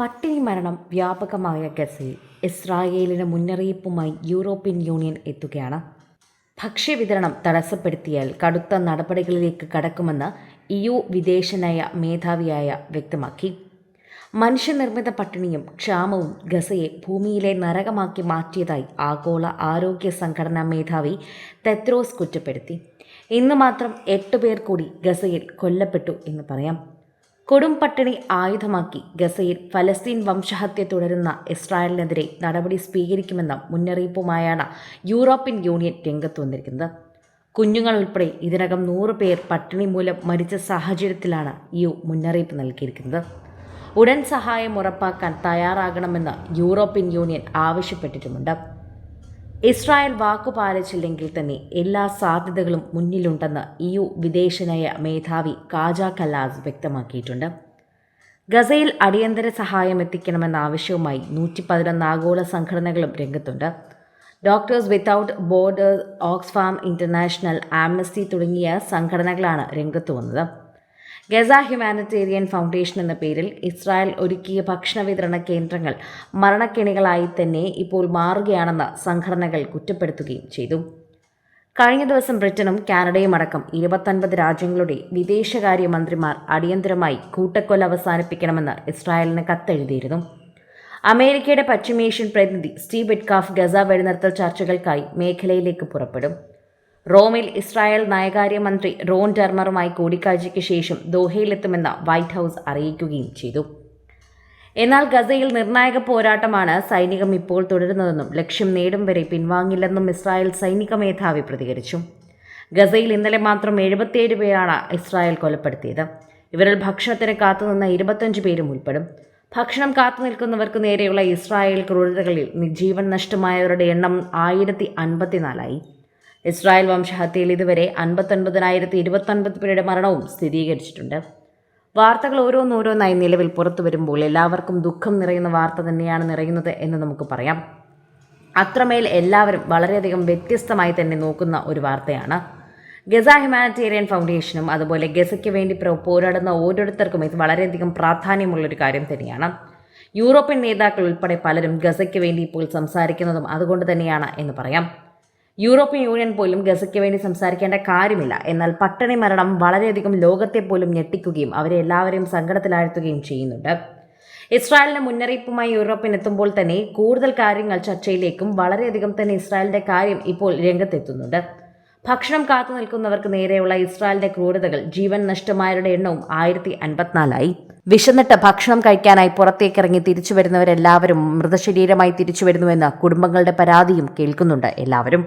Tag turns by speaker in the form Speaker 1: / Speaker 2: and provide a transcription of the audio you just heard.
Speaker 1: പട്ടിണി മരണം വ്യാപകമായ ഗസയിൽ ഇസ്രായേലിന് മുന്നറിയിപ്പുമായി യൂറോപ്യൻ യൂണിയൻ എത്തുകയാണ്. ഭക്ഷ്യവിതരണം തടസ്സപ്പെടുത്തിയാൽ കടുത്ത നടപടികളിലേക്ക് കടക്കുമെന്ന് ഇയു വിദേശനയ മേധാവിയായ വ്യക്തമാക്കി. മനുഷ്യനിർമ്മിത പട്ടിണിയും ക്ഷാമവും ഗസയെ ഭൂമിയിലെ നരകമാക്കി മാറ്റിയതായി ആഗോള ആരോഗ്യ സംഘടനാ മേധാവി തെത്രോസ് കുറ്റപ്പെടുത്തി. ഇന്ന് മാത്രം എട്ട് പേർ കൂടി ഗസയിൽ കൊല്ലപ്പെട്ടു എന്ന് പറയാം. കൊടും പട്ടിണി ആയുധമാക്കി ഗസയിൽ ഫലസ്തീൻ വംശഹത്യ തുടരുന്ന ഇസ്രായേലിനെതിരെ നടപടി സ്വീകരിക്കുമെന്ന മുന്നറിയിപ്പുമായാണ് യൂറോപ്യൻ യൂണിയൻ രംഗത്ത് വന്നിരിക്കുന്നത്. കുഞ്ഞുങ്ങൾ ഉൾപ്പെടെ ഇതിനകം നൂറ് പേർ പട്ടിണി മൂലം മരിച്ച സാഹചര്യത്തിലാണ് യു മുന്നറിയിപ്പ് നൽകിയിരിക്കുന്നത്. ഉടൻ സഹായം ഉറപ്പാക്കാൻ തയ്യാറാകണമെന്ന് യൂറോപ്യൻ യൂണിയൻ ആവശ്യപ്പെട്ടിട്ടുമുണ്ട്. ഇസ്രായേൽ വാക്കു പാലിച്ചില്ലെങ്കിൽ തന്നെ എല്ലാ സാധ്യതകളും മുന്നിലുണ്ടെന്ന് യു വിദേശനയ മേധാവി കാജ കല്ലാസ് വ്യക്തമാക്കിയിട്ടുണ്ട്. ഗസയിൽ അടിയന്തര സഹായം എത്തിക്കണമെന്ന ആവശ്യവുമായി നൂറ്റി പതിനൊന്ന് ആഗോള സംഘടനകളും രംഗത്തുണ്ട്. Doctors Without Borders Oxfam International Amnesty തുടങ്ങിയ സംഘടനകളാണ് രംഗത്ത് വന്നത്. ഗസ ഹ്യൂമാനിറ്റേറിയൻ ഫൗണ്ടേഷൻ എന്ന പേരിൽ ഇസ്രായേൽ ഒരുക്കിയ ഭക്ഷണ വിതരണ കേന്ദ്രങ്ങൾ മരണക്കെണികളായി തന്നെ ഇപ്പോൾ മാറുകയാണെന്ന് സംഘടനകൾ കുറ്റപ്പെടുത്തുകയും ചെയ്തു. കഴിഞ്ഞ ദിവസം ബ്രിട്ടനും കാനഡയും അടക്കം ഇരുപത്തൊൻപത് രാജ്യങ്ങളുടെ വിദേശകാര്യമന്ത്രിമാർ അടിയന്തരമായി കൂട്ടക്കൊല അവസാനിപ്പിക്കണമെന്ന് ഇസ്രായേലിന് കത്തെഴുതിയിരുന്നു. അമേരിക്കയുടെ പശ്ചിമേഷ്യൻ പ്രതിനിധി സ്റ്റീവ് ബിറ്റ്കാഫ് ഗസ വെടിനിർത്തൽ ചർച്ചകൾക്കായി മേഖലയിലേക്ക് പുറപ്പെടും. റോമിൽ ഇസ്രായേൽ നയകാര്യമന്ത്രി റോൺ ഡെർമറുമായി കൂടിക്കാഴ്ചയ്ക്ക് ശേഷം ദോഹയിലെത്തുമെന്ന് വൈറ്റ് ഹൗസ് അറിയിക്കുകയും ചെയ്തു. എന്നാൽ ഗസയിൽ നിർണായക പോരാട്ടമാണ് സൈനികം ഇപ്പോൾ തുടരുന്നതെന്നും ലക്ഷ്യം നേടും വരെ പിൻവാങ്ങില്ലെന്നും ഇസ്രായേൽ സൈനിക മേധാവി പ്രതികരിച്ചു. ഗസയിൽ ഇന്നലെ മാത്രം എഴുപത്തിയേഴ് പേരാണ് ഇസ്രായേൽ കൊലപ്പെടുത്തിയത്. ഇവരിൽ ഭക്ഷണത്തിന് കാത്തുനിന്ന ഇരുപത്തഞ്ച് പേരും ഉൾപ്പെടും. ഭക്ഷണം കാത്തു നിൽക്കുന്നവർക്ക് നേരെയുള്ള ഇസ്രായേൽ ക്രൂരതകളിൽ ജീവൻ നഷ്ടമായവരുടെ എണ്ണം ആയിരത്തി അൻപത്തിനാലായി. ഇസ്രായേൽ വംശഹത്യയിൽ ഇതുവരെ അൻപത്തൊൻപതിനായിരത്തി ഇരുപത്തൊൻപത് പേരുടെ മരണവും സ്ഥിരീകരിച്ചിട്ടുണ്ട്. വാർത്തകൾ ഓരോന്നോരോന്നായി നിലവിൽ പുറത്തു വരുമ്പോൾ എല്ലാവർക്കും ദുഃഖം നിറയുന്ന വാർത്ത തന്നെയാണ് നിറയുന്നത് എന്ന് നമുക്ക് പറയാം. അത്രമേൽ എല്ലാവരും വളരെയധികം വ്യത്യസ്തമായി തന്നെ നോക്കുന്ന ഒരു വാർത്തയാണ്. ഗസ ഹ്യൂമാനിറ്റേറിയൻ ഫൗണ്ടേഷനും അതുപോലെ ഗസയ്ക്ക് വേണ്ടി പ്രോ- പോരാടുന്ന ഓരോരുത്തർക്കും ഇത് വളരെയധികം പ്രാധാന്യമുള്ളൊരു കാര്യം തന്നെയാണ്. യൂറോപ്യൻ നേതാക്കൾ ഉൾപ്പെടെ പലരും ഗസയ്ക്ക് വേണ്ടി ഇപ്പോൾ സംസാരിക്കുന്നതും അതുകൊണ്ട് തന്നെയാണ് എന്ന് പറയാം. യൂറോപ്യൻ യൂണിയൻ പോലും ഗസയ്ക്ക് വേണ്ടി സംസാരിക്കേണ്ട കാര്യമില്ല. എന്നാൽ പട്ടിണി മരണം വളരെയധികം ലോകത്തെ പോലും ഞെട്ടിക്കുകയും അവരെ എല്ലാവരെയും സങ്കടത്തിലാഴ്ത്തുകയും ചെയ്യുന്നുണ്ട്. ഇസ്രായേലിന് മുന്നറിയിപ്പുമായി യൂറോപ്യൻ എത്തുമ്പോൾ തന്നെ കൂടുതൽ കാര്യങ്ങൾ ചർച്ചയിലേക്കും വളരെയധികം തന്നെ ഇസ്രായേലിന്റെ കാര്യം ഇപ്പോൾ രംഗത്തെത്തുന്നുണ്ട്. ഭക്ഷണം കാത്തു നിൽക്കുന്നവർക്ക് നേരെയുള്ള ഇസ്രായേലിന്റെ ക്രൂരതകൾ ജീവൻ നഷ്ടമായവരുടെ എണ്ണവും ആയിരത്തി അൻപത്തിനാലായി. വിശന്നിട്ട് ഭക്ഷണം കഴിക്കാനായി പുറത്തേക്കിറങ്ങി തിരിച്ചു വരുന്നവരെല്ലാവരും മൃതശരീരമായി തിരിച്ചു വരുന്നുവെന്ന് കുടുംബങ്ങളുടെ പരാതിയും കേൾക്കുന്നുണ്ട് എല്ലാവരും.